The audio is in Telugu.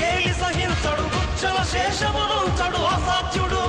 కేలి సహించడు శేషమును అసాధ్యుడు.